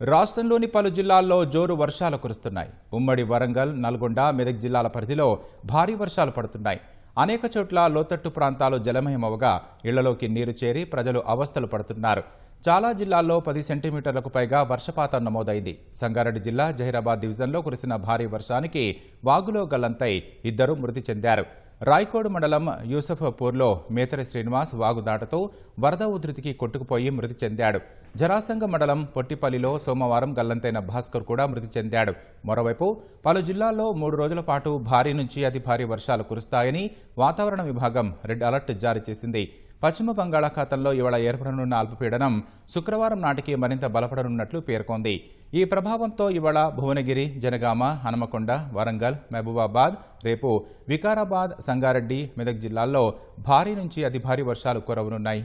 రాష్ట్రంలోని పలు జిల్లాల్లో జోరు వర్షాలు కురుస్తున్నాయి. ఉమ్మడి వరంగల్ నల్గొండ మెదక్ జిల్లాల పరిధిలో భారీ వర్షాలు పడుతున్నాయి. అనేక చోట్ల లోతట్టు ప్రాంతాలు జలమయమవగా ఇళ్ళలోకి నీరు చేరి ప్రజలు అవస్థలు పడుతున్నారు. చాలా జిల్లాల్లో పది సెంటీమీటర్లకు పైగా వర్షపాతం నమోదైంది. సంగారెడ్డి జిల్లా జహీరాబాద్ డివిజన్లో కురిసిన భారీ వర్షానికి వాగులో గల్లంతై ఇద్దరు మృతి చెందారు. రాయ్కోడ్ మండలం యూసఫ్పూర్లో మేతరి శ్రీనివాస్ వాగు దాటతో వరద ఉధృతికి కొట్టుకుపోయి మృతి చెందాడు. జరాసంగ మండలం పొట్టిపల్లిలో సోమవారం గల్లంతైన భాస్కర్ కూడా మృతి చెందాడు. మరోవైపు పలు జిల్లాల్లో మూడు రోజుల పాటు భారీ నుంచి అతి భారీ వర్షాలు కురుస్తాయని వాతావరణ విభాగం రెడ్ అలర్ట్ జారీ చేసింది. పశ్చిమ బంగాళాఖాతంలో ఇవాళ ఏర్పడనున్న అల్పపీడనం శుక్రవారం నాటికి మరింత బలపడనున్నట్లు పేర్కొంది. ఈ ప్రభావంతో ఇవాళ భువనగిరి జనగామ హనుమకొండ వరంగల్ మహబూబాబాద్ రేపు వికారాబాద్ సంగారెడ్డి మెదక్ జిల్లాల్లో భారీ నుంచి అతి భారీ వర్షాలు కురవనున్నాయి.